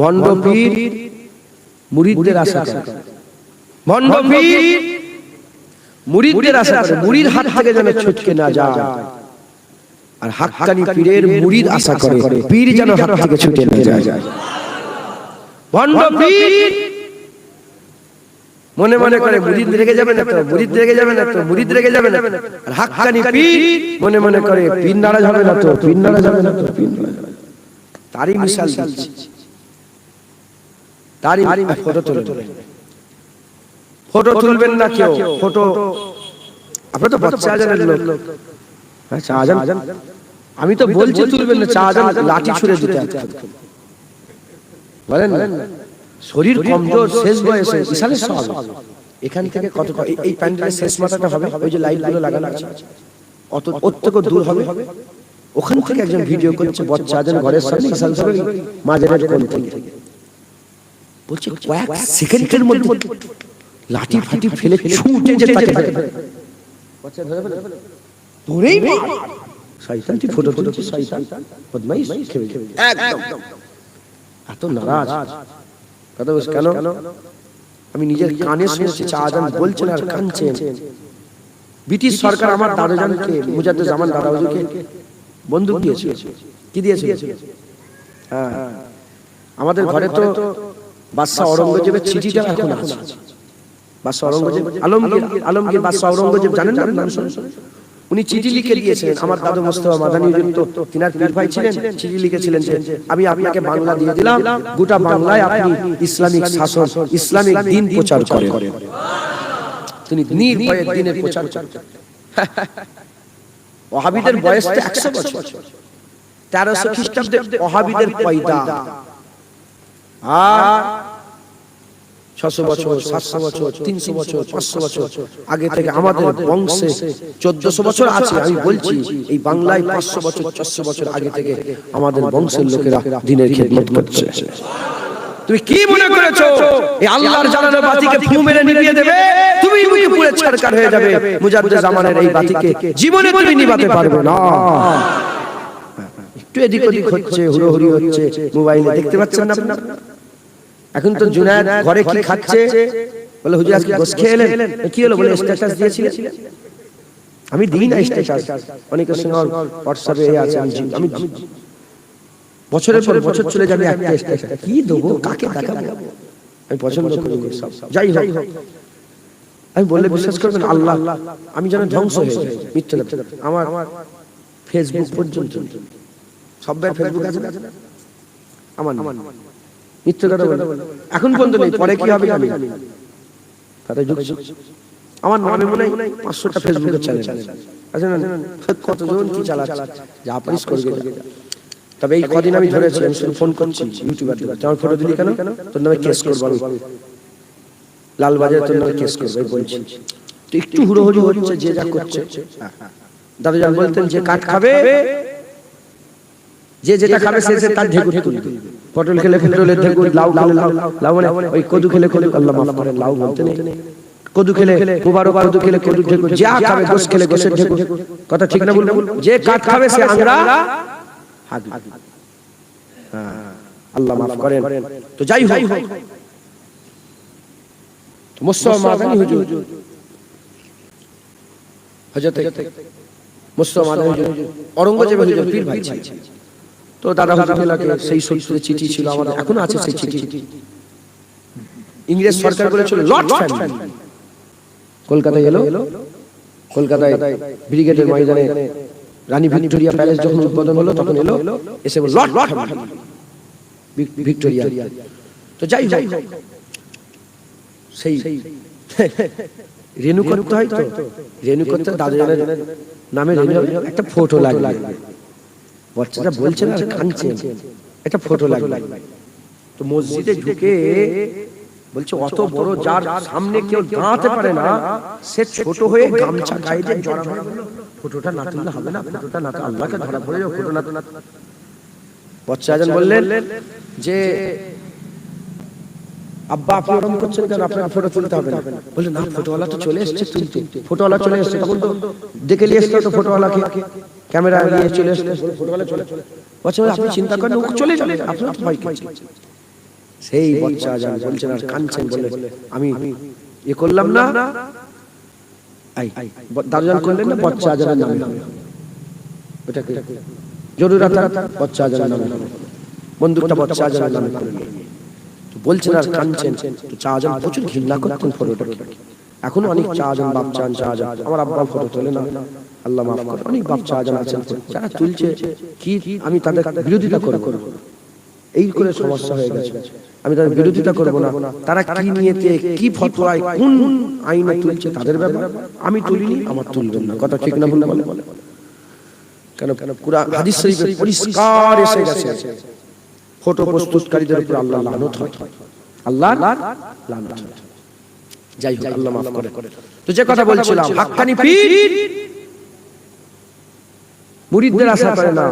ভণ্ড পীর মুরিদদের আশা করে। ভণ্ড পীর মুরিদদের আশা করে। মুরিদ হাত থেকে যেন ছুটকে না যায়। আর হাক্কানি পীরের মুরিদ আশা করে। পীর যেন হাত থেকে ছুটে না যায়। ভণ্ড মনে মনে করে মুরিদ রেগে যাবে না তো? মুরিদ রেগে যাবে না তো? মুরিদ রেগে যাবে না? আর হাক্কানি পীর মনে মনে করে পীর নারাজ হবে না তো? পীর নারাজ হবে না তো? পীর নারাজ হবে তারই মিশাল দিচ্ছি। তারই ফটো তুলে ফটো তুলবেন না কেউ। ফটো আপনার তো বাচ্চা আজানের লোক। হ্যাঁ, আজান আমি তো বলছি তুলবেন না চা আজান লাঠি ছুড়ে দিতে। বলেন শরীর কমজোর শেষ বয়সে বিশালের সব এখান থেকে কত এই- প্যান্ডেলের শেষ মাথাটা হবে ওই যে লাইটগুলো লাগানো আছে। অত ওর থেকে দূর হবে? ওখান থেকে একজন ভিডিও করছে বাচ্চা আজান ঘরের সামনে বিশাল সব মাঝের কোন থেকে। বলছে কয়েক সেকেন্ডের মধ্যে লাঠি ফাটি ফেলে ছুটে যে তাকে ধরেই মার। শয়তান তুই ফটো তুলছিস শয়তান। বদমাইশ খেয়ে খেয়ে। একদম। এত নারাজ। কথা বলছ কেন? আমি নিজের কানে শুনেছি চা আজান বলছেন আর কাঁদছেন ব্রিটিশ সরকার আমার দাদাজানকে মুজাদ্দেদ জামান দাদা হুজুরকে বন্দুক দিয়েছে কি দিয়েছে হ্যাঁ। আমাদের ঘরে তো বাদশাহ অরঙ্গজেবের চিঠিটা এখন আছে। বাদশাহ অরঙ্গজেব আলমগীর আলমগীর বাদশাহ অরঙ্গজেব জানেন না? নাম উনি চিঠি লিখে দিয়েছেন আমার দাদু মোস্তফা মাদানী হুজুর তো তিনার পীর ভাই ছিলেন। চিঠি লিখেছিলেন যে আমি আপনাকে বাংলা দিয়ে দিলাম। গোটা বাংলায় আপনি ইসলামিক শাসন ইসলামিক দিন প্রচার করেন। তিনি নির্ভয়ে দিনের প্রচার করেন। ওহাবিদের বয়স তো একশো বছর। তেরোশো খ্রিস্টাব্দে ওহাবিদের পয়দা। আর ছশো বছর সাতশো বছর তিনশো বছর পাঁচশো বছর আগে থেকে আমাদের বংশে চোদ্দশো বছর আছে আমি বলছি এই বাংলায় পাঁচশো বছর চারশো বছর আগে থেকে আমাদের বংশের লোকেরা দিনের খেদমত করছে। তুমি কি মনে করেছ? এই আল্লাহর বাতিকে ফু মেরে নিভিয়ে দেবে? তুমি মুখে পুড়ে ছাড়কার হয়ে যাবে। মুজাদ্দেদ জামানের এই বাতিকে জীবনে তুমি নিভাতে পারবে না। একটু এদিক ওদিক হচ্ছে হুড়োহুড়ি হচ্ছে মোবাইলে দেখতে পাচ্ছেন না আপনারা? এখন তো জুনায়েদ ঘরে কি খাচ্ছে? বলে হুজুর আজকে গোস খেয়ে এলেন? কি হলো? বলে স্ট্যাটাস দিয়েছিলেন? আমি দিই না স্ট্যাটাস অনেকের সঙ্গে হোয়াটসঅ্যাপে এই আছে আমি আমি বছরের পর বছর চলে যাবে একটা স্ট্যাটাস কি দেবো? কাকে দেখাবো? আমি পছন্দ করি সব। যাই হোক। আমি বললে বিশ্বাস করবেন আল্লাহ। আমি যেন ধ্বংস হয়ে যাই। মিথ্যে আমার ফেসবুক পর্যন্ত। সব ফেসবুক আছে আমার না। মিথ্যে কথা বলে এখন পর্যন্ত নেই। পরে কি হবে না। তাতে যুগ আমার নামে মনে হয় পাঁচশোটা ফেসবুকের চ্যানেল আছে। না? কতজন কি চালাচ্ছে? যা পারিস করবে। তবে এই কদিন আমি ধরেছি আমি শুধু ফোন করছি ইউটিউবার আমার ফটো দিলি কেন? তোর নামে কেস করব আমি। লালবাজারে তোর নামে কেস করব বলছি। তো একটু হুড়োহুড়ি হচ্ছে যে যা করছে। দাদা যান বলতেন যে কাঠ খাবে? যে যেটা খাবে সে তার ঢেকুর তুলবে পটল খেলে পটলের ঢেকুর লাউ খেলে লাউ লাউ মানে ওই কদু খেলে কদু আল্লাহ মাফ করেন লাউ বলতে নেই। কদু খেলে মুবারক কদু খেলে কদু ঢেকুর যা খাবে গোস খেলে গোসের ঢেকুর কথা ঠিক না বলব? যে কাঠ খাবে সে আংরা হ্যাঁ, আল্লাহ মাফ করেন। তো যাই হোক। তো মুস্তফা মাদানী হুজুর। হযরত মুস্তফা মাদানী হুজুর। অরঙ্গজেব হুজুর। পীর ভাই। ছিলেন তো দাদা হুজুরকে সেই সত্যের চিঠি ছিল আমাদের এখনও আছে সেই চিঠি। ইংরেজ সরকার বলেছিল লর্ড ফ্যামিলি কলকাতায় এলো? কলকাতায় ব্রিগেডের ময়দানে রানী ভিক্টোরিয়া প্যালেস যখন উদ্বোধন হলো তখন এলো? এসে বলল লর্ড ভিক্টোরিয়া। তো যাই যাই সেই রেনু করতে হয় তো রেনু করতে দাদু নামে একটা ফটো লাগবে। বাচ্চাটা বলছে না? কাঁদছে। একটা ফটো লাগবে। তো মসজিদে ঢুকে বলছে অত বড় যার সামনে কেউ দাঁড়াতে পারে না সে ছোট হয়ে গামছা গায়ে দিয়ে জড়া হয়ে ফটোটা না তুললে হবে না ফটোটা না আল্লাহকে ধরা পড়ে যাও ফটো না বাচ্চা বললেন যে আব্বা আপনি করছেন কেন? আপনার ফটো তুলতে হবে না। বললেন না ফটোওয়ালা তো চলে এসেছে তুলতে ফটোওয়ালা চলে এসেছে। তখন তো দেখে নিয়ে এসছো তো ফটোওয়ালাকে ক্যামেরা নিয়ে চলে এসছে। ফটোওয়ালা চলে আপনি চিন্তা করেন ও চলে যাবে। আপনার ভয়? সেই বাচ্চা আজান বলছেন আর কাঁদছেন বলে আমি এ করলাম না। আই দারজান করলেন না বাচ্চা আজানের নামে। ওটাকে জরুরাত বাচ্চা আজানের নামে। বন্দুকটা বাচ্চা আজানের নামে করে নিয়ে। তো বলছেন আর কাঁদছেন। তো চা প্রচুর ঘৃণা করতেন ফটোটাকে এখনও অনেক চা বাপ চান চা আমার আব্বা ফটো তোলে না। আল্লাহ মাফ করে। অনেক বাপ চা আছেন যারা তুলছে কি আমি তাদের বিরোধিতা করে করব? এই করে সমস্যা হয়ে গেছে। আমি তাদের বিরোধিতা করব না। তারা কি নিয়েতে কি ফতোয়ায় কোন আইনে তুলছে তাদের ব্যাপার। আমি তুলিনি আমার তুলবেন না। কথা ঠিক না ভুল না বলে। কেন? পুরা হাদিস শরীফে পরিষ্কার এসে গেছে। ফটো প্রস্তুতকারীদের উপর আল্লাহ লানত হয়। আল্লাহ লানত হয়। যাই হোক আল্লাহ মাফ করে। তো যে কথা বলছিলাম হাক্কানি পীর। মুরিদদের আশা করে না।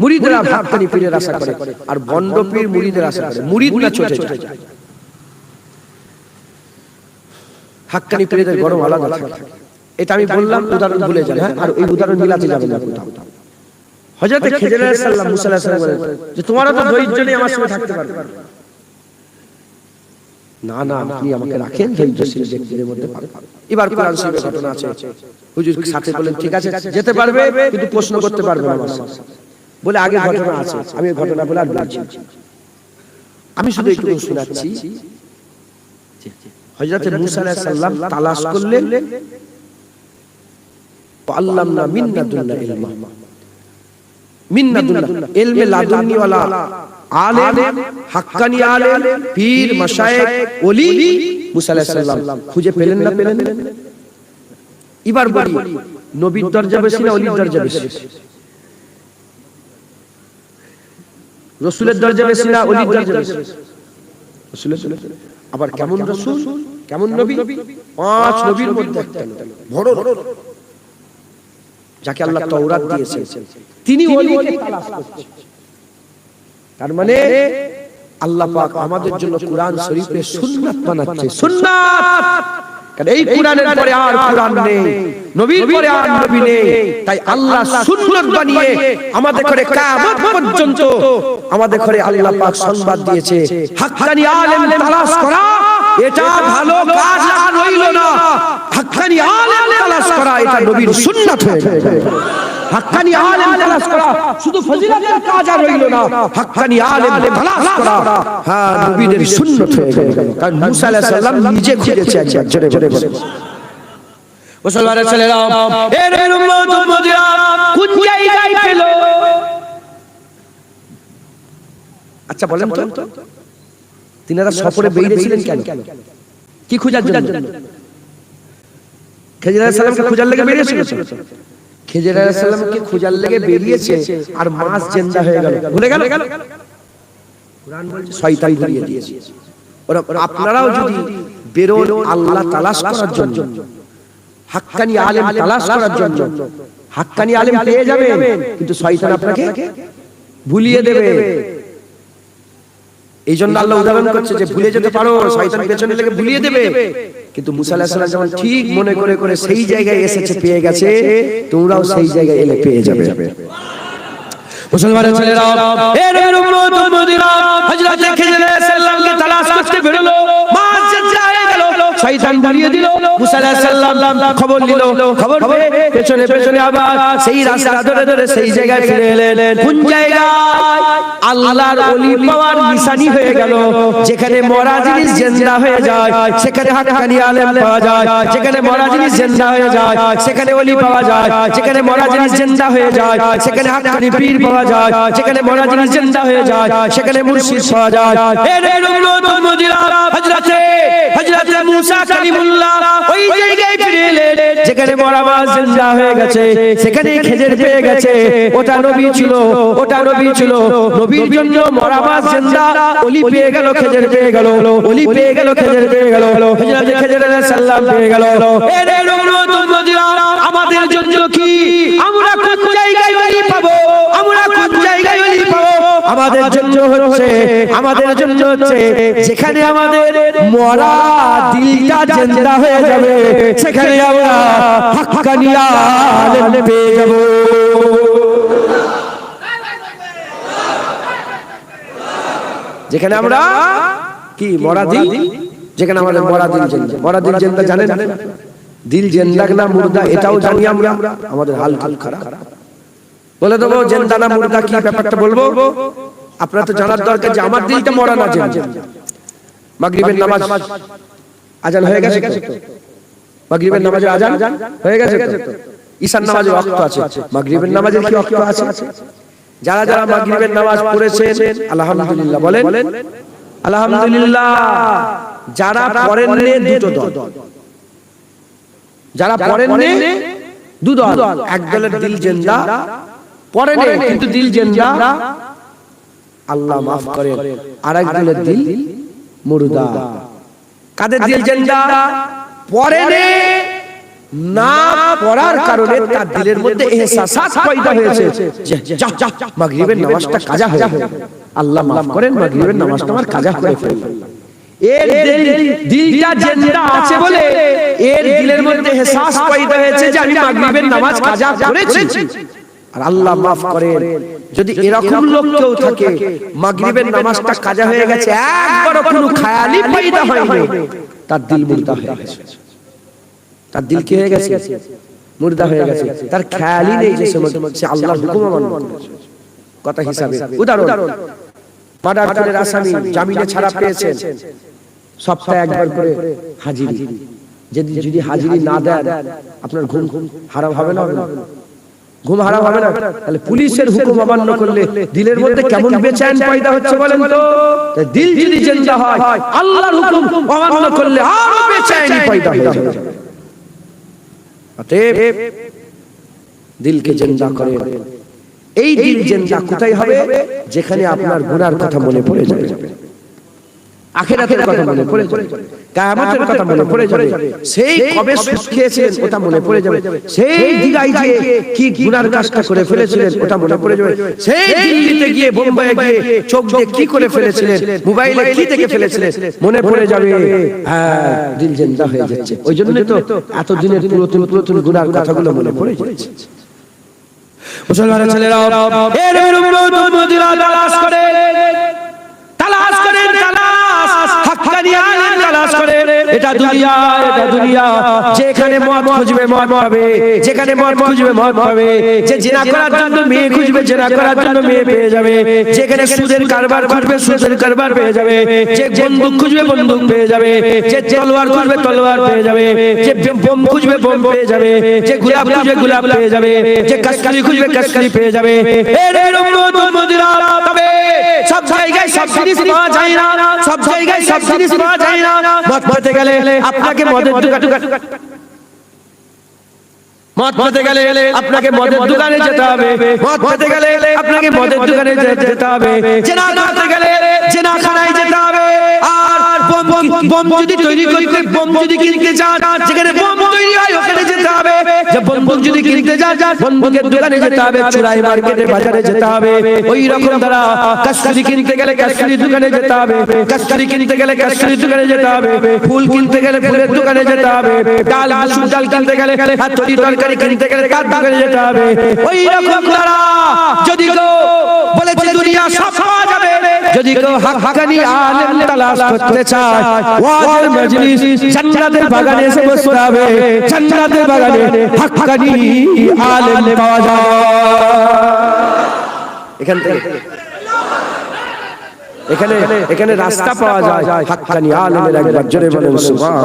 মুরিদরা হাক্কানি পীরের আশা করে। আর বন্ড পীর মুরিদের আশা করে। মুরিদ না ছোটে যায়। হাক্কানি পীরের গরম আলাদা থাকে। এটা আমি বললাম উদাহরণ ভুলে যান হ্যাঁ আর ওই উদাহরণ মিলাতে যাবেন না কোথাও। হযরত খিজির আলাইহিস সালাম মুসা আলাইহিস সালাম বলেন যে তো ধৈর্য নেই আমার সঙ্গে থাকতে পারবে। না না আপনি আমাকে রাখেন ধৈর্যশীল ব্যক্তিদের মধ্যে এবার কোরআন শরীফের ঘটনা আছে। হুজুর সাথে বলেন ঠিক আছে যেতে পারবে কিন্তু প্রশ্ন করতে পারবে না আমার বলে আগে ঘটনা আছে আমি ঘটনা বলে আর বলছি আমি শুধু একটু শোনাচ্ছি। হযরত মুসা আলাইহিস সালাম তালাশ করলেন আল্লামনা মিন্নাতুল্লাহ ইলমা। মিন্নাতুল্লাহ ইলমে লাদুন্নি আলেম হাক্কানি আলেম পীর মাশায়েখ ওলি মুসা আলাইহিস সালাম। খুঁজে পেলেন না পেলেন এবার বলি নবীর দরজা বেশি না অলির দরজা বেশি। রসুলের দরজা বেশি না অলির দরজা বেশি। আবার কেমন রসুল? কেমন নবী? পাঁচ নবীর মধ্যে। একটা। বড় যাকে আল্লাহ তওরাত দিয়েছেন। তিনি ওলিকে তালাশ করছেন। তার মানে আল্লাহ পাক আমাদের জন্য কোরআন শরীফে সুন্নাত বানাচ্ছে। সুন্নাত! কারণ এই কোরআনের পরে আর কোরআন নেই। নবীর পরে আর নবী নেই। তাই আল্লাহ সুন্নাত বানিয়ে আমাদের করে কিয়ামত পর্যন্ত আমাদের করে আল্লাহ পাক সংবাদ দিয়েছে। হাক্কানি আলেম তালাশ করা। এটা ভালো কাজ আর রইল না হাক্কানি আলেম তালাশ করা এটা নবীর সুন্নাত হয়ে গেছে। হাক্কানি আলেম তালাশ করা। শুধু ফজিলতের কাজ আর রইল না। হাক্কানি আলেম তালাশ করা। হ্যাঁ নবীদের সুন্নাত হয়ে গেল কারণ মুসা আলাইহিস সালাম নিজে খুঁজেছে একবার জোরে জোরে বলে। মুসলমানের ছেলেরা এর এর উম্মত উম্মতিরা কোন জায়গায় পেল আচ্ছা বলেন তো। তিনারা সফরে বেরিয়েছিলেন কেন? কি খোঁজার জন্য। খেজির আলাইহিস খোঁজার লেগে বেরিয়েছিল? খেজির আলাইহিস খোঁজার লেগে বেরিয়েছে আর মাছ জিন্দা হয়ে গেল। ভুলে গেল? কোরআন বলছে শয়তান ঘুরিয়ে দিয়েছে। ওরা আপনারাও যদি বেরোন আল্লাহ তালাশ করার জন্য হাক্কানি আলেম তালাশ করার জন্য হাক্কানি আলেম পেয়ে যাবেন কিন্তু শয়তান আপনাকে ভুলিয়ে দেবে। এই জন্য আল্লাহ উদাহরণ করছে যে ভুলে যেতে পারো শয়তান পেছনে লেগে ভুলিয়ে দেবে। কিন্তু মুসা আলাইহিস সালাম যখন ঠিক মনে করে করে সেই জায়গায় এসেছে পেয়ে গেছে তোমরাও সেই জায়গায় এলে পেয়ে যাবে। মুসলমানের ছেলেরা এর উম্মত উম্মতিরা হযরত খিজির আলাইহিস সালামকে তালাশ করতে বেরোলো। গেল শয়তান ভুলিয়ে দিল। মুসা আলাইহিস সালাম খবর নিল। খবর পেয়ে পেছনে পেছনে আবার সেই রাস্তা ধরে ধরে সেই জায়গায় ফিরে এলেন। কোন জায়গায়? আল্লাহর ওলি পাওয়ার নিশানি হয়ে গেল। যেখানে মরা জিনিস জিন্দা হয়ে যায়, সেখানে হাক্কানি আলেম পাওয়া যায়, যেখানে মরা জিনিস জিন্দা হয়ে যায়, সেখানে ওলি পাওয়া যায়, যেখানে মরা জিনিস জিন্দা হয়ে যায়, সেখানে হাক্কানি পীর পাওয়া যায়, যেখানে মরা জিনিস জিন্দা হয়ে যায়, সেখানে মুর্শিদ পাওয়া যায়। উম্মত উম্মতিরা হযরতে হযরতে মুসা কালিমুল্লাহ ওই জায়গায় ফিরে এলেন যেখানে মরা মাছ জিন্দা হয়ে গেছে, সেখানে খেজের পেয়ে গেছে। ওটা নবী ছিল, ওটা নবী ছিল। নবীর জন্য মরা মাছ জিন্দা ওলি পেয়ে গেল, খেজের পেয়ে গেল ওলি পেয়ে গেল, খেজের পেয়ে গেল। হযরত খেজের সালাম পেয়ে গেল। আমাদের জন্য কি? আমরা কোন জায়গায় আমাদের জন্য হচ্ছে আমাদের জন্য হচ্ছে যেখানে আমাদের মরা দিলটা জিন্দা হয়ে যাবে সেখানে আমরা হাক্কানি আলেম পেয়ে যাব। যেখানে আমরা কি মরা দিল? যেখানে আমাদের মরা দিল জেন্দা। মরা দিল জেন্দা জানেন? দিল জেন্দা না মুর্দা এটাও জানি আমরা। আমাদের হাল হাল খারাপ বলে দেবো জেন্দা না মুর্দা কি ব্যাপারটা বলব? আপনার তো জানার দরকার যে আমার দিলটা মরা না জেন্দা মাগরিবের নামাজ আজান হয়ে গেছে? মাগরিবের নামাজে আজান হয়ে গেছে? ঈশান নামাজে ওয়াক্ত আছে। মাগরিবের নামাজে কি ওয়াক্ত আছে? যারা যারা মাগরিবের নামাজ পড়েছেন আলহামদুলিল্লাহ বলেন। আলহামদুলিল্লাহ যারা পড়েন নে দুটো দল। যারা পড়েন নে দু দল। এক দলের দিল জেন্দা পড়েন। কিন্তু দিল জেন্দা। আল্লাহ মাফ করেন। আর এক দলের দিল মুর্দা। কাদের দিল জেন্দা পড়েনে না। পড়ার কারণে তার দিলের মধ্যে এহসাসাত পয়দা হয়েছে। যে যা যা মাগরিবের নামাজটা কাজা হয়ে গেল। আল্লাহ মাফ করেন মাগরিবের নামাজটা আমার কাজা করে ফেলল। এর দিলটা জিন্দা আছে বলে এর দিলের মধ্যে এহসাস পয়দা হয়েছে যে আমি মাগরিবের নামাজ কাজা করেছি। আর আল্লাহ মাফ করেন। যদি এরকম লোক কেউ থাকে মাগরিবের নামাজটা কাজা হয়ে গেছে একবারও কোনো খায়ালি পয়দা হয়নি। তার দিল মুর্দা হয়ে গেছে। তার দিল কি হয়ে গেছে? মুর্দা হয়ে গেছে। তার খেয়ালই নেই যে সে আল্লাহর হুকুম অমান্য কথা হিসাবে উদাহরণ মার্ডার কেসের আসামি জামিনে ছাড়া পেয়েছেন। সপ্তাহে একবার করে হাজিরি। যদি যদি হাজিরি না দেন আপনার ঘুম ঘুম হারাম হবে না হবে না? ঘুম হারাম হবে না। তাহলে পুলিশের হুকুম অমান্য করলে দিলের মধ্যে কেমন বেচैन পয়দা হচ্ছে বলেন তো? দিল যদি জিন্দা হয় আল্লাহর হুকুম অমান্য করলে আরও পয়দা হয়ে যাবে অতএব দিলকে জিন্দা করেন। এই দিল জিন্দা কোথায় হবে? যেখানে আপনার গুনার কথা মনে পড়ে যাবে। আখেরাতের কথা মনে পড়ে যাবে, কিয়ামতের কথা মনে পড়ে যাবে, সেই কবে সুদ খেয়েছিলেন ওটা মনে পড়ে যাবে, সেই দিঘায় গিয়ে কি গুনার কাজটা করে ফেলেছিলেন ওটা মনে পড়ে যাবে, সেই দিল্লিতে গিয়ে বোম্বাই গিয়ে চোখ দিয়ে কি করে ফেলেছিলেন, মোবাইলে কি দেখে ফেলেছিলেন, মনে পড়ে যাবে হ্যাঁ দিল জিন্দা হয়ে যাচ্ছে। ওই জন্য তো এত দিনের পুরাতন পুরাতন গুনার কথাগুলো মনে পড়ে যাচ্ছে। মুসলমানের ছেলেরা এর উম্মতিরা তালাশ করে তালাশ করে, তালাশ হাক্কানি আলেম তালাশ করে। এটা দুনিয়া এটা দুনিয়া। যেখানে মদ খুঁজবে, মদ পাবে। যেখানে মদ খুঁজবে, মদ পাবে। যে জেনা করার জন্য মেয়ে খুঁজবে, জেনা করার জন্য মেয়ে পেয়ে যাবে। যেখানে সুদের কারবার খুঁজবে সুদের কারবার পেয়ে যাবে। যে বন্দুক খুঁজবে, বন্দুক পেয়ে যাবে। যে তলোয়ার খুঁজবে, তলোয়ার পেয়ে যাবে। যে বোম খুঁজবে, বোম পেয়ে যাবে। যে গোলাপ খুঁজবে, গোলাপ পেয়ে যাবে। যে কাশকারি খুঁজবে কাশকারি পেয়ে যাবে। এর এর উম্মত উম্মতিরা তবে সব জায়গায় সব জিনিস পাওয়া যায় না, সব জায়গায় সব জিনিস পাওয়া যায় না। মদ খেতে গেলে আপনাকে মদের দোকান মদ খেতে গেলে আপনাকে মদের দোকানে যেতে হবে মদ খেতে গেলে আপনাকে মদের দোকানে যে- যেতে হবে জেনা করতে গেলে জেনাখানায় যেতে হবে আর বোম বোম যদি তৈরি করতে বোম যদি কিনতে যান যেখানে বোম তৈরি হয় ওখানে যেতে হবে যে বন্দুক যদি কিনতে যান বন্দুকের দোকানে যেতে হবে চুরাই মার্কেটে বাজারে যেতে হবে ওই রকম দ্বারা কাশ্মীরি কিনতে গেলে কাশ্মীরি দোকানে যেতে হবে কাশ্মীরি কিনতে গেলে কাশ্মীরি দোকানে যেতে হবে ফুল কিনতে গেলে ফুলের দোকানে যেতে হবে ডাল মুসুর ডাল কিনতে গেলে আর তরি তরকারি কিনতে গেলে তার দোকানে যেতে হবে। ওই রকম দ্বারা যদি কেউ বলেছে দুনিয়া সব পাওয়া যাবে যদি কেউ হাক্কানি আলেম তালাশ করতে চায় ওয়াজের মজলিস জান্নাতের বাগানে এসে বসতে হবে। জান্নাতের বাগানে হাক্কানি আলেম পাওয়া যায়। এখান থেকে। এখানে এখানে রাস্তা পাওয়া যায় হাক্কানি আলেমের একবার। জোরে বলেন সুবহান।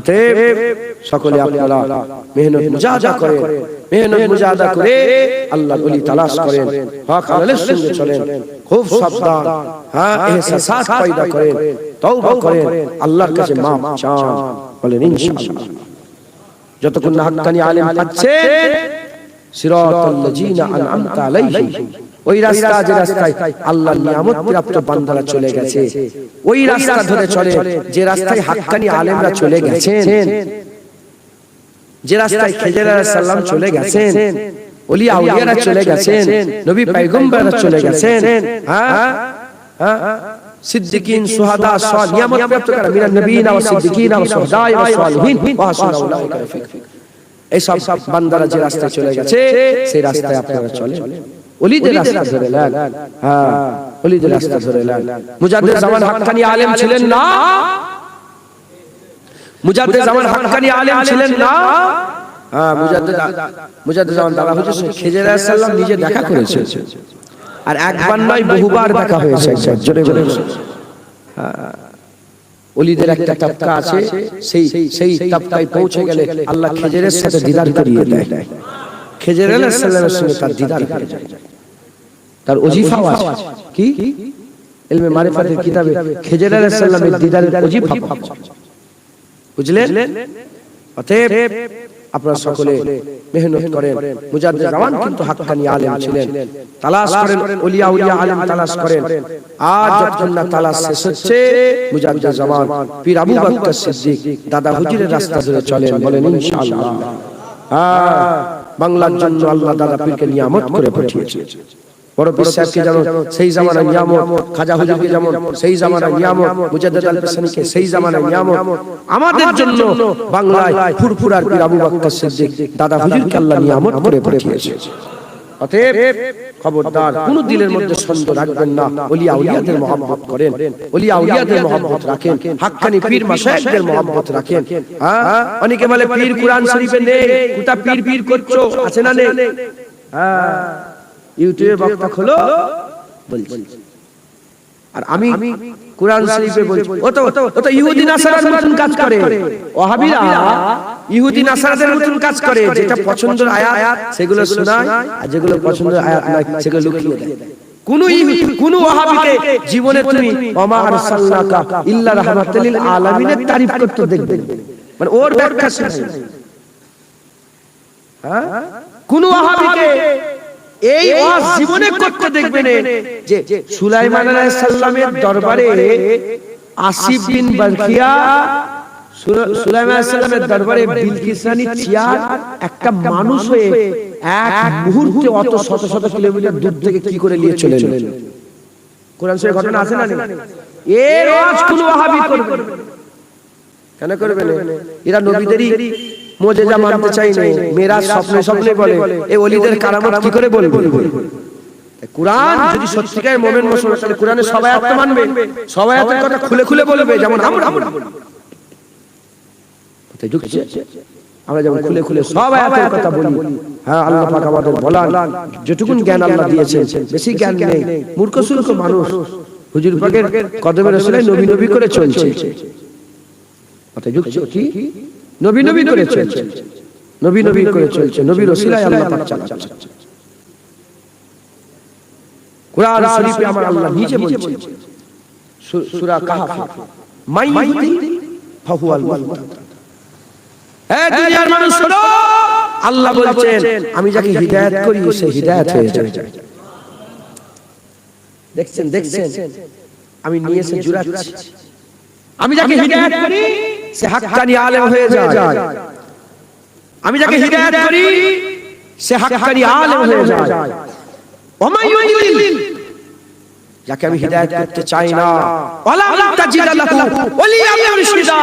অতএব সকলে আপনারা মেহনত মুজাহাদা করেন। মেহনত মুজাহাদা করে আল্লাহ বলি তালাশ করেন। হক সঙ্গে চলেন। খুব সাবধান। হ্যাঁ এহসাস পয়দা করেন। তওবা করেন। আল্লাহর কাছে মাফ চান। বলেন ইনশাআল্লাহ। যতক্ষণ না হাক্কানি আলেম পাচ্ছেন ওই রাস্তা যে রাস্তায় আল্লাহ নিয়ামত প্রাপ্ত বান্দারা চলে গেছে। ওই রাস্তা ধরে চলে যে রাস্তায় হাক্কানি আলেমরা চলে গেছেন। যে রাস্তায় খেজর সালাম চলে গেছেন। ওলি আউলিয়ারা চলে গেছেন। নবী পয়গম্বররা চলে গেছেন। হ্যাঁ হ্যাঁ সিদ্দিকিন সুহাদা সাল নিয়ামত প্রাপ্ত করা মিনান নবীনা ওয়া সিদ্দিকিনা ওয়া শুহাদা ওয়া সালিহিন। ওয়া হাসুনা উলাইকা রফিকা। এই সব সব বান্দারা যে রাস্তায় চলে গেছে সেই রাস্তায় আপনারা চলে অলিদের রাস্তা ধরে নেন হ্যাঁ অলিদের রাস্তা ধরে এলেন মুজাদ্দিদ জামান হাক্কানি আলেম ছিলেন না? মুজাদ্দিদ জামান হাক্কানি আলেম ছিলেন না? হ্যাঁ মুজাদ্দিদ মুজাদ্দিদ জামান দাদা হুজুর খেজর আলাইহিস নিজে দেখা করেছে। আর একবার নয় বহুবার দেখা হয়েছে জোরে বলে। অলিদের একটা তাপকা আছে সেই সেই তাপকায় পৌঁছে গেলে আল্লাহ খেজেরের সাথে দিদার করিয়ে দেয়। খেজর আলাইহিস সালামের সঙ্গে তার দিদার হয়ে যায় তার অজিফাও আছে। কি? ইলমে মারিফাতের কিতাবে খেজর আলাইহিস সালামের দিদারের ওজিফা বুঝলে? অতএব আপনারা সকলে মেহনত করেন। মুজাদ্দিদ রাওয়ান কিন্তু হাক্কানি আলেম ছিলেন। তালাশ করেন ওলিয়া উলিয়া আলেম তালাশ করেন। আজ যতক্ষণ না তালাশ শেষ হচ্ছে মুজাদ্দিদ রাওয়ান পীর আবু বকর সিদ্দিক দাদা হুজুরের রাস্তা ধরে চলেন বলেন ইনশাআল্লাহ। হ্যাঁ বাংলার জন্য আল্লাহ দাদা পীরকে নিয়ামত করে পাঠিয়েছে। বড় পীর সাহেবকে যেমন সেই জামানায় নিয়ামত খাজা হুজুরকে যেমন সেই জামানায় নিয়ামত মুজাদ্দিদ আল পেশানিকে সেই জামানায় নিয়ামত। আমাদের জন্য বাংলায় ফুরফুরার পীর আবু বকর সিদ্দিক দাদা হুজুরকে আল্লাহ নিয়ামত করে পাঠিয়েছে। অতএব খবরদার কোন দিলের মধ্যে সন্দেহ রাখবেন না ওলিয়া উলিয়াদের মহব্বত করেন। ওলিয়া উলিয়াদের মহব্বত রাখেন। হাক্কানি পীর মাশায়েখদের মহব্বত রাখেন। হ্যাঁ? অনেকে বলে পীর কুরআন শরীফে নেই কোথা পীর পীর করছ আছে না নেই হ্যাঁ ইউটিউবে বক্তা খোলো বলছি। আর আমি কোরআন শরীফে বলছি। ও তো ও তো ইহুদি নাসারার মতন কাজ করে। ওয়াহাবিরা ইহুদি নাসারাদের মতন কাজ করে। যেটা পছন্দের আয়াত সেগুলো শোনায় আর যেগুলো পছন্দের আয়াত নয় সেগুলো লুকিয়ে দেয়। কোন কোন ওয়াহাবিকে জীবনে তুমি ওমা আরসালনাকা ইল্লা রাহমাতাল লিল আলামিনের তারিফ করতে দেখবে। মানে ওর ব্যাখ্যা শুনে। হ্যাঁ? কোন ওয়াহাবিকে এই ওয়াজ জীবনে করতে দেখবেন যে সুলাইমান আলাইহিস সালামের দরবারে আসিফ বিন বারকিয়া সুলাইমান আলাইহিস সালামের দরবারে বিলকিস রানী চেয়ার একটা মানুষ হয়ে এক মুহূর্তে অত শত শত কিলোমিটার দূর থেকে কি করে নিয়ে চলে এলেন কোরআন শরীফের ঘটনা আছে না এর ওয়াজ কোন ওয়াহাবি করবে কেন করবে না? এরা নবীদেরই মোজেজা মানতে চাই না মেয়েরা স্বপ্নে স্বপ্নে বলে এই অলিদের কারামত কি করে বলবে? কোরআন যদি সত্যিকার মোমেন মুসলমান তাহলে কোরআনের সবাই মানবে সবাই কথা খুলে খুলে বলবে যেমন আমরা আমরা যেমন খুলে খুলে সব আয়াতের কথা বলি। হ্যাঁ আল্লাহ পাক আমাদের বলান যেটুকুন জ্ঞান আল্লাহ দিয়েছেন বেশি জ্ঞান নেই মূর্খ সুর্খ মানুষ হুজুর পাকের কদমের রসুলে নবী নবী করে চলছে। কি নবী নবী করে চলছে। নবী নবী করে চলছে। নবী রসিলায় আল্লাহ পাক চালাচ্ছে। কোরআন শরীফে আমার আল্লাহ নিজে বলছে। সূরা কাহফ। মাই ইউতি ফাহুয়াল মুহতাদ। এ দুনিয়ার মানুষ শোনো। আল্লাহ বলছেন আমি যাকে হিদায়াত করি সে হিদায়াত হয়ে যায়। দেখছেন দেখছেন আমি নিয়ে এসে জুড়াচ্ছি। আমি যাকে হিদায়াত করি সে হাক্কানি আলেম হয়ে যায়। আমি যাকে হিদায়াত করি সে হাক্কানি আলেম হয়ে যায়। ওমাইয়ুদিল যাকে আমি হিদায়াত করতে চাই না। ওয়ালাম তাজিদা লাহু ওলিয়া মুরশিদা।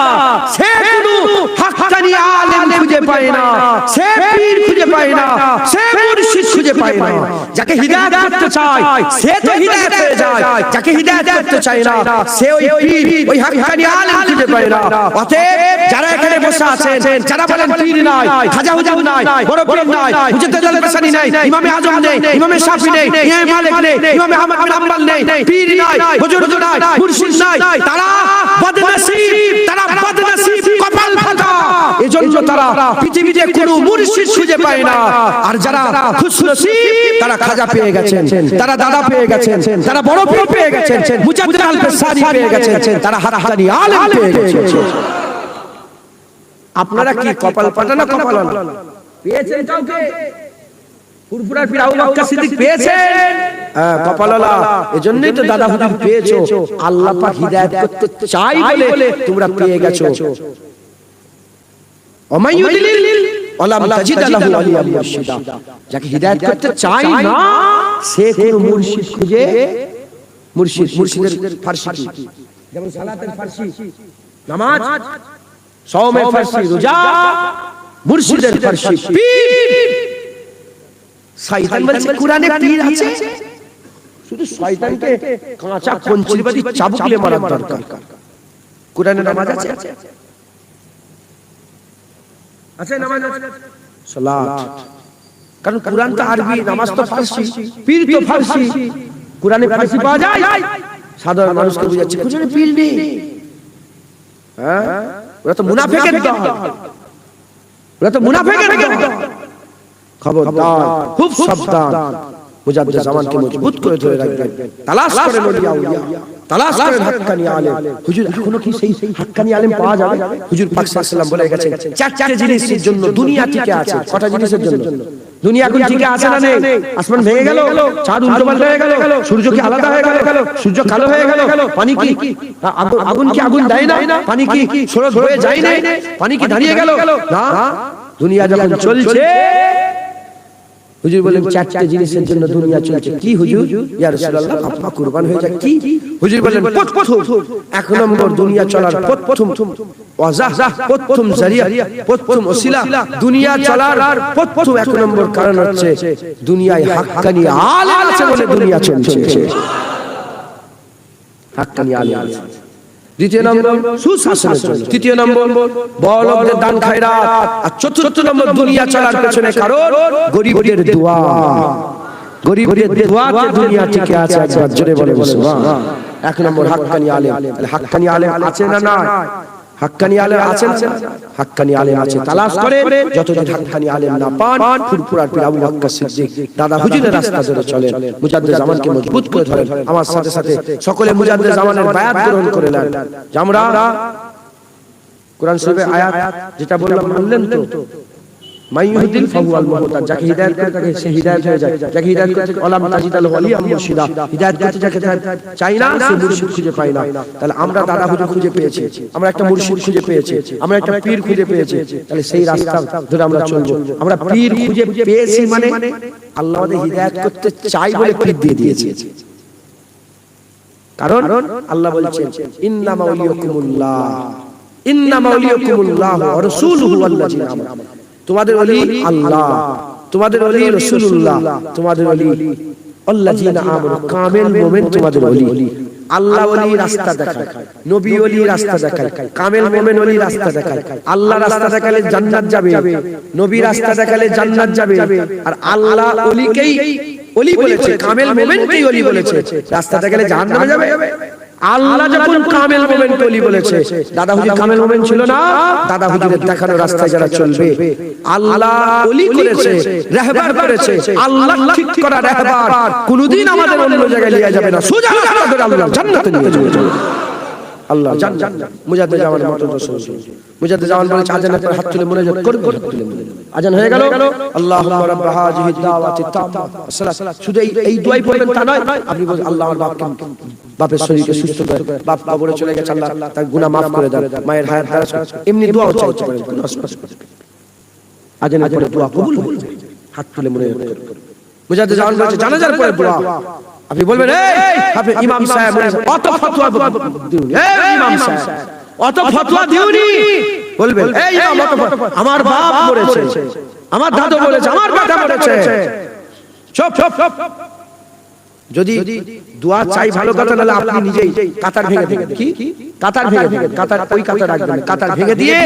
সে কোনো হাক্কানি আলেম খুঁজে পায় না। সে পীর খুঁজে পায় না। সে মুর্শিদ খুঁজে পায় না। যাকে হিদায়াত করতে চায়, সে তো হিদায়াত হয়ে যায়। যাকে হিদায়াত করতে চায় না, সে ওই পীর, ওই হাক্কানি আলেম খুঁজে পায় না। অতএব যারা এখানে বসে আছেন, যারা বলেন পীর নাই খাজা হুজুর নাই, বড় পীর নাই হুজুর তাজাল হাসানি নাই, ইমামে আজম নেই, ইমামে শাফি নেই, ইমামে মালিক নেই, ইমামে আহমদ বিন হাম্বল নেই, পীর নাই, হুজুর নাই, মুর্শিদ নাই, তারা বদনসিব তারা বদনসিব। এজন্য তারা পৃথিবীতে কোনো মুর্শিদ খুঁজে পায় না। আর যারা খুশনসিব তারা খাজা পেয়ে গেছেন। তারা দাদা পেয়ে গেছেন। তারা বড় পীর পেয়ে গেছেন। মুজাদ্দিদ আল বেসারি পেয়ে গেছেন। তারা হারাহানি আলেম পেয়ে গেছেন। আপনারা কি কপাল পাটা না কপাল পেয়েছেন কাউকে? ফুরফুরা পীর আবু বকর সিদ্দিক পেয়েছেন? হ্যাঁ কপালওয়ালা। এজন্যই তো দাদা হুজুর পেয়েছ। আল্লাহ পাক হিদায়াত করতে চাই বলে তোমরা পেয়ে গেছো অমাইয়ুদিল ওয়ালাম তাজিদ লাহু আলিয়া মুর্শিদা যাকে হিদায়াত করতে চাই না সে কোন মুর্শিদ খুঁজে মুর্শিদ মুর্শিদের ফারসি যেমন সালাতের ফারসি। নামাজ ফারসি রোজা মুর্শিদের ফারসি পীর। শয়তান বলছে কোরআনে পীর আছে? শুধু শয়তানকে কাঁচা কঞ্চিবাদি চাবুকলে মারার দরকার। কোরআনে নামাজ আছে? আছে নামাজ? আছে সালাত। কারণ কোরআন তো আরবি নামাজ তো ফারসি পীর তো ফারসি। কোরআনে ফারসি পাওয়া যায়? সাধারণ মানুষকে বুঝাচ্ছে কোরআনে পীর নেই। হ্যাঁ? ওরা তো মুনাফিকের দল। ওরা তো মুনাফিকের দল। খবরদার খুব সাবধান। মুজাদ্দিদ জামানকে মজবুত করে ধরে রাখবেন। তালাশ করেন ওলিয়া উলিয়া তালাশ করেন হাক্কানি আলেম। হুজুর এখনও কি সেই হাক্কানি আলেম পাওয়া যাবে? হুজুর পাক সাল্লাল্লাহু বলে গেছেন চারটে জিনিসের জন্য দুনিয়া টিকে আছে কটা জিনিসের জন্য? দুনিয়া এখন টিকে আছে না নেই? আসমান ভেঙে গেল চাঁদ উল্টো হয়ে গেল সূর্য কি আলাদা হয়ে গেল সূর্য কালো হয়ে গেল পানি কি? আগুন- কি আগুন দেয় না? পানি কি? হয়ে যায় না? পানি কি দাঁড়িয়ে গেল? না। দুনিয়া যখন চলছে হুজুর বলেন চারটে জিনিসের জন্য দুনিয়া চলছে। কি হুজুর? ইয়া রাসূলুল্লাহ আপা কুরবান হয়ে যায় কি? হুজুর বলেন প্রথম এক নম্বর দুনিয়া চলার প্রথম ওয়াজাহ প্রথম জারিয়া প্রথম ওসিলা দুনিয়া চলার আর প্রথম এক নম্বর কারণ হচ্ছে দুনিয়ায় হাক্কানি আলেম আছে বলে দুনিয়া চলছে। হাক্কানি আলেম আছে। দ্বিতীয় নম্বর সুশাসনের জন্য। তৃতীয় নম্বর বড়লোকদের দান খায়রাত। আর চতুর্থ নম্বর দুনিয়া চলার পেছনে কারণ গরিবদের দোয়া। গরিবদের দোয়াতে দুনিয়া টিকে আছে একবার জোরে বলে সুবহান। এক নম্বর হাক্কানি আলেম। হাক্কানি আলেম আছে না না হাক্কানি আলেম আছেন হাক্কানি আলেম আছে তালাশ করে যতদিন হাক্কানি আলেম না পান ফুরফুরার পীর আবু বকর সিদ্দিক দাদা হুজুরের রাস্তা ধরে চলেন মুজাদ্দিদ জামানকে মজবুত করে ধরেন আমার সাথে সাথে সকলে মুজাদ্দিদ জামানের বায়াত গ্রহণ করে নেন। আমরা কোরআন শরীফের আয়াত যেটা বললাম বললেন তো। চাই আমরা পীর খুঁজে পেয়েছি। মানে আল্লাহ করতে চাই বলে পীর দিয়ে দিয়েছে। কারণ আল্লাহ বলছেন ইন্না মাউলিয়াকুমুল্লাহ ইন্না মাউলিয়াকুমুল্লাহ ওয়া রাসূলুহু ওয়াল্লাযিনা আমানু। তোমাদের ওলি আল্লাহ তোমাদের ওলি রাসূলুল্লাহ তোমাদের আল্লাযিনা আমানু কামেল মুমিন তোমাদের ওলি। আল্লাহ ওলি রাস্তা দেখায় নবী ওলি রাস্তা দেখায় কামেল মুমিন ওলি রাস্তা দেখায়। আল্লাহ রাস্তা দেখালে জান্নাত যাবে নবী রাস্তা দেখালে জান্নাত যাবে। আর আল্লাহ ওলিকেই ওলি বলেছে কামেল মোমেনকেই ওলি বলেছে। রাস্তাতে গেলে জাহান্নামে যাবে। আল্লাহ যখন কামেল মোমেনকে ওলি বলেছে দাদা হুজুর কামেল মোমেন ছিল না দাদা হুজুরের দেখানো রাস্তায় যারা চলবে। আল্লাহ ওলি করেছে রাহবার করেছে আল্লাহ ঠিক করা রাহবার। কোনদিন আমাদের অন্য জায়গায় নিয়ে যাবে না। সোজা রাস্তা ধরে আল্লাহ জান্নাতে নিয়ে যাবে। আল্লাহ জান মুজাদ্দিদ জামান মত রাসূল মুজাদ্দিদ জামান বলে আজানের পর হাত তুলে মুনাজাত করবে। হাত তুলে আজান হয়ে গেল? আল্লাহুম্মা রাব্ব হাযিহি দাওয়াতি তাম্মা সালাত। শুধু এই এই দোয়াই পড়বেন তা নয়। আপনি বলেন আল্লাহ আমার বাপকে বাপের শরীরকে সুস্থ করে বাপ কবরে চলে গেছে আল্লাহ তার গুনাহ maaf করে দেন মায়ের হায়াত দারাজ এমনি দোয়া চাইতে পারেন। কোনো অসুবিধা আজানের পরে দোয়া কবুল হয়ে যায়। হাত তুলে মুনাজাত করবে। মুজাদ্দিদ জামান বলেছে জানাজার পরে দোয়া। আপনি বলবেন এই আপনি ইমাম সাহেব অত ফতোয়া দিউনি এই ইমাম সাহেব অত ফতোয়া দিউনি বলবেন এই ইমাম অত আমার বাপ মরেছে আমার দাদু বলেছে আমার বাবা মরেছে চুপ চুপ যদি দোয়া চাই ভালো কথা নাহলে আপনি নিজেই কাতার ভেঙে দেবেন। কি? কাতার ভেঙে দেবেন কাতার ওই কাতার রাখবেন কাতার ভেঙে দিয়ে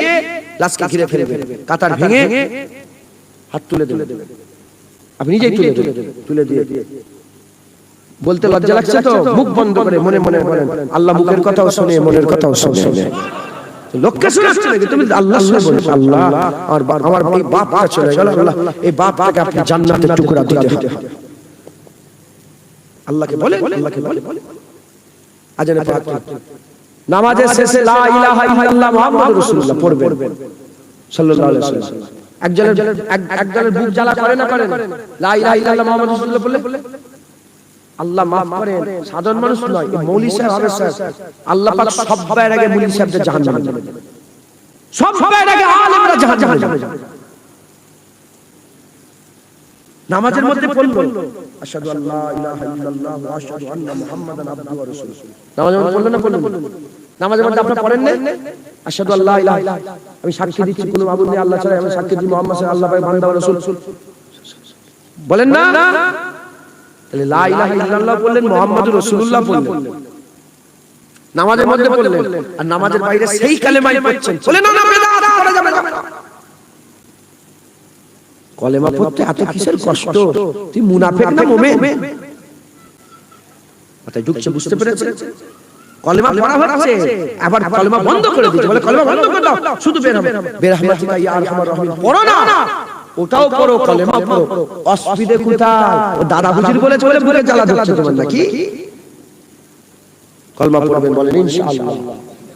লাশকে ঘিরে ফেলবেন কাতার ভেঙে হাত তুলে দেবেন। আপনি নিজেই তুলে দেবেন। তুলে দিয়ে বলতে লজ্জা লাগছে তো? মুখ বন্ধ করে মনে মনে বলেন। আল্লাহ মুখের কথাও শুনে মনের কথাও শুনে। লোককে শোনাচ্ছে নাকি তুমি আল্লাহ শুনে আল্লাহ আমার আমার এই বাপটা চলে গেল আল্লাহ। এই বাপটাকে আপনি জান্নাতের টুকরা দিতে হবে। আল্লাহকে বলে আল্লাহকে বলে আজানে পাক। নামাজের শেষে লা ইলাহা ইল্লাল্লাহ মুহাম্মাদুর রাসূলুল্লাহ পড়বেন। সাল্লাল্লাহু আলাইহি ওয়াসাল্লাম। একজনের একজনের বুক জ্বালা করে না করে লা ইলাহা ইল্লাল্লাহ মুহাম্মাদুর রাসূলুল্লাহ বললে? আল্লাহ মাফ করেন। সাধারণ মানুষ নয় মৌলী সাহেব হবে সাহেব আল্লাহ পাক সবার আগে মৌলী সাহেবদের জাহান্নামে যাবে সবার আগে আলেমরা জাহান্নামে। যাবে নামাজের মধ্যে পড়ল। আশহাদু আল্লা ইলাহা ইল্লাল্লাহ ওয়া আশহাদু আন্না মুহাম্মাদান আবদুহু ওয়া রাসূলুহু। নামাজের মধ্যে পড়ল না পড়ল নামাজের মধ্যে আপনারা পড়েন না আশহাদু আল্লা ইলাহা ইল্লাল্লাহ আমি সাক্ষী দিচ্ছি কোনো মাবুদ নেই আল্লাহ ছাড়া আমি সাক্ষী দিচ্ছি মুহাম্মদ সাল্লাল্লাহু আলাইহি ওয়া সাল্লাম আল্লাহ পাক বান্দা ওয়া রাসূল বলেন না? তাহলে লা ইলাহা ইল্লাল্লাহ বললেন মুহাম্মাদুর রাসূলুল্লাহ বললেন। নামাজের মধ্যে বললেন। আর নামাজের বাইরে সেই কালেমাই পড়ছেন। বলে না না বেদাত করা যাবে না। কলেমা পড়তে এত কিসের কষ্ট? তুই মুনাফিক না মুমিন? মাথায় ঢুকছে বুঝতে পেরেছে কলেমা পড়া হচ্ছে আবার কলেমা বন্ধ করে দিচ্ছে বলে কলেমা বন্ধ করে দাও। শুধু বের হবে। বেরহমাতিকা ইয়া আরহামার রাহিম পড়ো না। ওটাও পড়ো কলেমা পড়ো অসুবিধে কোথায়? ও দাদা হুজুর বলে চলে বলে জ্বালা ধরছে তোমার নাকি? কলমা পড়বেন বলেন ইনশাআল্লাহ।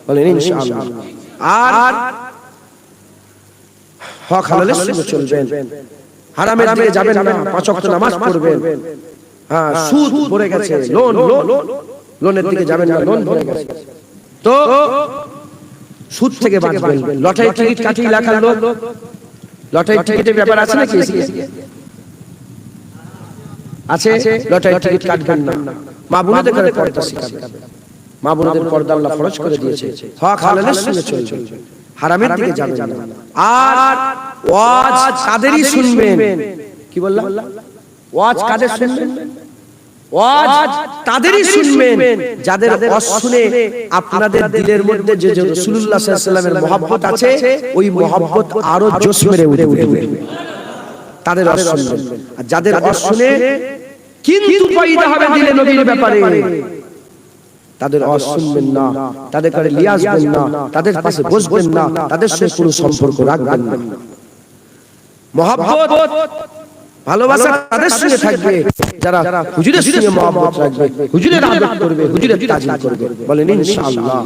বলেন ইনশাআল্লাহ। আর হক হালালের সঙ্গে চলবেন। হারামের দিকে যাবেন না পাঁচ ওয়াক্ত নামাজ পড়বেন। হ্যাঁ সুদ পড়ে গেছে লোন লোন লোনের দিকে যাবেন না লোন পড়ে গেছে। তো সুদ থেকে বাঁচবেন লটারি টিকিট কাটিয়ে লেখার লোক লটারি টিকিটের ব্যাপার আছে নাকি? আছে লটারি টিকিট কাটবেন না। মা বোনদের করে পর্দা শিখাবে মা বোনদের পর্দা আল্লাহ ফরজ করে দিয়েছে। হক হালালের সঙ্গে চলবে। হারামের দিকে যাবেন না। আর ওয়াজ কাদেরই শুনবেন। কি বললাম? ওয়াজ কাদের শুনবেন? ওয়াজ তাদেরই শুনবেন যাদের ওয়াজ শুনে আপনাদের দিলের মধ্যে যে রাসূলুল্লাহ সাল্লাল্লাহু আলাইহি ওয়াসাল্লামের মহব্বত আছে ওই মহব্বত আরও জোশ মেরে উঠবে। তাদের ওয়াজ শুনবেন আর যাদের ওয়াজ শুনে কিন্তু পয়দা হবে দিলে নবীর ব্যাপারে। তাদের শুনবেন না তাদের কাছে নিয়ে না তাদের পাশে বসবেন না তাদের সাথে কোনো সম্পর্ক রাখবেন না। মহাব্বত ভালোবাসা তাদের সঙ্গে থাকবে। যারা হুজুরের সঙ্গে মহব্বত রাখবে হুজুরের আদর করবে হুজুরের তাজিম করবে। বলেন ইনশাআল্লাহ।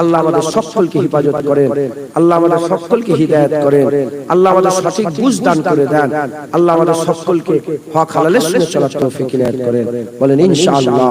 আল্লাহ আমাদের সকলকে হেফাজত করেন। আল্লাহ আমাদের সকলকে হিদায়াত করেন। আল্লাহ আমাদের সঠিক বুঝ দান করে দেন। আল্লাহ আমাদের সকলকে হক হালালের সঙ্গে চলার তৌফিক ইনায়াত করেন। বলেন ইনশাআল্লাহ।